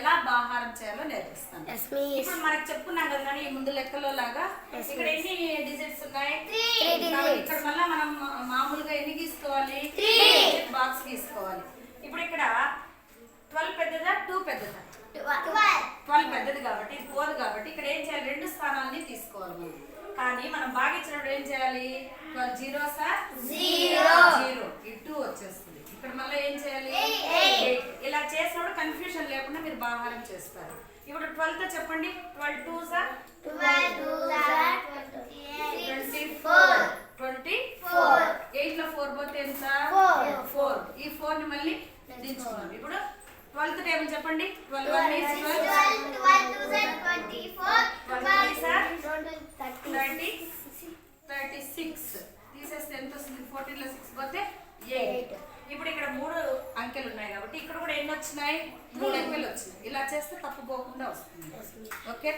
ఎలా బాహారం చేయాలో నేర్పిస్తాను. ఇప్పుడు మనకు చెప్పుకున్నాం కదా ఈ ముందు లెక్కలో లాగా ఇక్కడ ఎన్ని డిజిట్స్ ఉన్నాయి. ఇక్కడ మళ్ళీ మనం మామూలుగా ఎన్ని గీసుకోవాలి? బాక్స్ గీసుకోవాలి. ఇప్పుడు ఇక్కడ ట్వెల్వ్ పెద్దదా? టూ పెద్దదా? ట్వెల్వ్ పెద్దది కాబట్టి ఇది ఫోర్ కాబట్టి ఇక్కడ ఏం చేయాలి? రెండు స్థానాలని తీసుకోవాలి మనం. కానీ మనం భాగించినప్పుడు ఏం చేయాలి? Twelve zero sir? Zero. Zero ఈ టూ వచ్చేస్తుంది. ఇక్కడ మళ్ళీ ఏం చేయాలి Eight. Eight. ఇలా చేసినప్పుడు బాహారం చేస్తారు. ఇప్పుడు ట్వెల్వ్తో చెప్పండి twelve two sir twenty four twenty four ఎయిట్లో ఫోర్ పోతే ఎంత. ఫోర్ ఈ ఫోర్ని మళ్ళీ దించుకున్నాం ఇప్పుడు ట్వెల్త్ టేబుల్ చెప్పండి. Twelve one is thirty thirty six తీసేస్తే ఎంత వస్తుంది? ఫోర్టీన్లో సిక్స్ పోతే ఎయిట్ ఇప్పుడు ఇక్కడ మూడు అంకెలు ఉన్నాయి కాబట్టి ఇక్కడ కూడా ఎన్ని వచ్చినాయి? మూడు అంకెలు వచ్చినాయి. ఇలా చేస్తే తప్పు పోకుండా వస్తుంది. ఓకే?